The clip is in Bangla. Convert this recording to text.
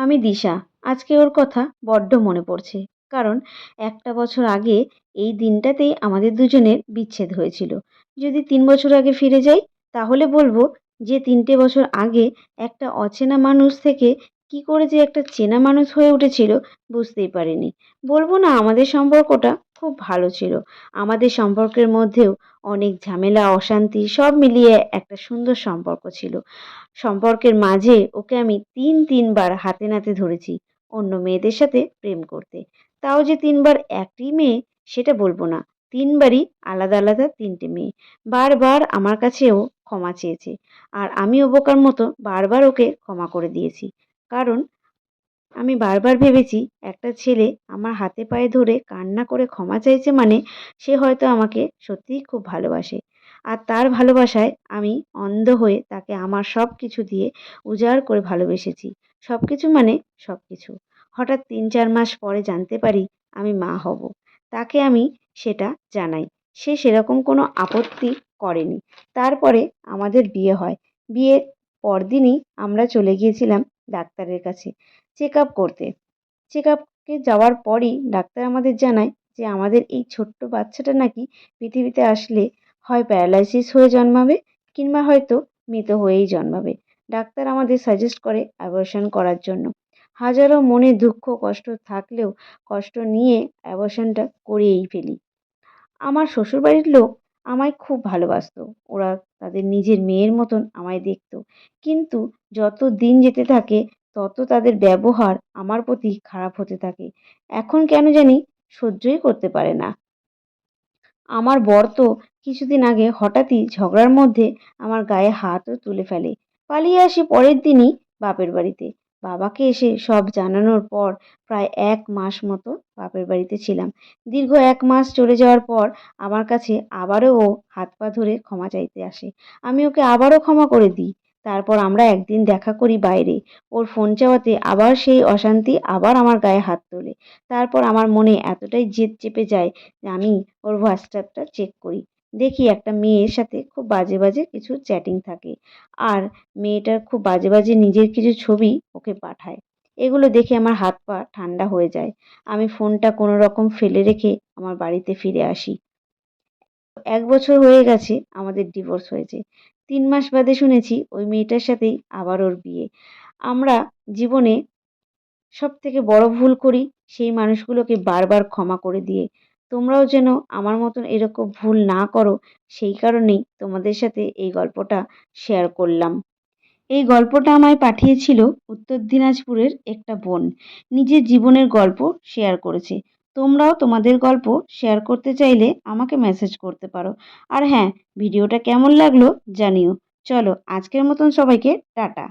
আমি দিশা। আজকে ওর কথা বড্ড মনে পড়ছে। কারণ একটা বছর আগে এই দিনটাতেই আমাদের দুজনের বিচ্ছেদ হয়েছিল। যদি তিন বছর আগে ফিরে যাই, তাহলে বলব যে তিনটে বছর আগে একটা অচেনা মানুষ থেকে কি করে যে একটা চেনা মানুষ হয়ে উঠেছিল বুঝতেই পারিনি। বলব না আমাদের সম্পর্কটা খুব ভালো ছিল। আমাদের সম্পর্কের মধ্যেও অনেক ঝামেলা, অশান্তি সব মিলিয়ে একটা সুন্দর সম্পর্ক ছিল। সম্পর্কের মাঝে ওকে আমি তিন তিনবার হাতে নাতে ধরেছি অন্য মেয়েদের সাথে প্রেম করতে। তাও যে তিনবার একই মেয়ে, সেটা বলব না। তিনবারই আলাদা আলাদা তিনটে মেয়ে। বারবার আমার কাছেও ক্ষমা চেয়েছে। আর আমিও বোকার মতো বারবার ওকে ক্ষমা করে দিয়েছি। কারণ আমি বারবার ভেবেছি, একটা ছেলে আমার হাতে পায়ে ধরে কান্না করে ক্ষমা চাইছে মানে সে হয়তো আমাকে সত্যিই খুব ভালোবাসে। আর তার ভালোবাসায় আমি অন্ধ হয়ে তাকে আমার সব কিছু দিয়ে উজাড় করে ভালোবেসেছি। সব কিছু মানে সব কিছু হঠাৎ তিন চার মাস পরে জানতে পারি আমি মা হব। তাকে আমি সেটা জানাই। সে সেরকম কোনো আপত্তি করেনি। তারপরে আমাদের বিয়ে হয়। বিয়ের পরদিনই আমরা চলে গিয়েছিলাম ডাক্তারের কাছে। চেক আপ করতে। চেক আপকে যাওয়ার পরই ডাক্তার আমাদের জানায় যে, আমাদের এই ছোট্ট বাচ্চাটা নাকি পৃথিবীতে আসলে হয় প্যারালাইসিস হয়ে জন্মাবে কিংবা হয়তো মৃত হয়েই জন্মাবে। ডাক্তার আমাদের সাজেস্ট করে অ্যাবর্শন করার জন্য। হাজারো মনে দুঃখ, কষ্ট থাকলেও কষ্ট নিয়ে অ্যাবর্শনটা করিয়েই ফেলি। আমার শ্বশুরবাড়ির লোক আমায় খুব ভালোবাসতো। ওরা তাদের নিজের মেয়ের মতন আমায় দেখতো। কিন্তু যত দিন যেতে থাকে তত তাদের ব্যবহার আমার প্রতি খারাপ হতে থাকে। এখন কেন জানি সহ্যই করতে পারে না। আমার বর তো কিছুদিন আগে হঠাৎই ঝগড়ার মধ্যে আমার গায়ে হাতও তুলে ফেলে। পালিয়ে আসি পরের দিনই বাপের বাড়িতে। বাবাকে এসে সব জানানোর পর প্রায় এক মাস মতো বাপের বাড়িতে ছিলাম। দীর্ঘ এক মাস চলে যাওয়ার পর আমার কাছে আবারও ও হাত পা ধরে ক্ষমা চাইতে আসে। আমি ওকে আবারও ক্ষমা করে দিই। তারপর আমরা একদিন দেখা করি বাইরে। ওর ফোন চাওয়াতে আবার সেই অশান্তি আবার আমার গায়ে হাত তোলে। তারপর আমার মনে এতটাই জেদ চেপে যায় যে আমি ওর হোয়াটসঅ্যাপটা চেক করি। দেখি একটা মেয়ের সাথে খুব বাজে বাজে কিছু চ্যাটিং থাকে। আর মেয়েটার খুব বাজে বাজে নিজের কিছু ছবি ওকে পাঠায়। এগুলো দেখে আমার হাত পা ঠান্ডা হয়ে যায়। আমি ফোনটা কোনো রকম ফেলে রেখে আমার বাড়িতে ফিরে আসি। এক বছর হয়ে গেছে আমাদের ডিভোর্স হয়েছে। তিন মাস বাদে শুনেছি ওই মেয়েটার সাথেই আবার ওর বিয়ে। আমরা জীবনে সব থেকে বড় ভুল করি সেই মানুষগুলোকে বারবার ক্ষমা করে দিয়ে। তোমরাও যেন আমার মতন এরকম ভুল না করো, সেই কারণেই তোমাদের সাথে এই গল্পটা শেয়ার করলাম। এই গল্পটা আমায় পাঠিয়েছিল উত্তর দিনাজপুরের একটা বোন। নিজের জীবনের গল্প শেয়ার করেছে। তোমরাও তোমাদের গল্প শেয়ার করতে চাইলে আমাকে মেসেজ করতে পারো। আর হ্যাঁ ভিডিওটা কেমন লাগল জানিও। চলো, আজকের মতন সবাইকে টাটা।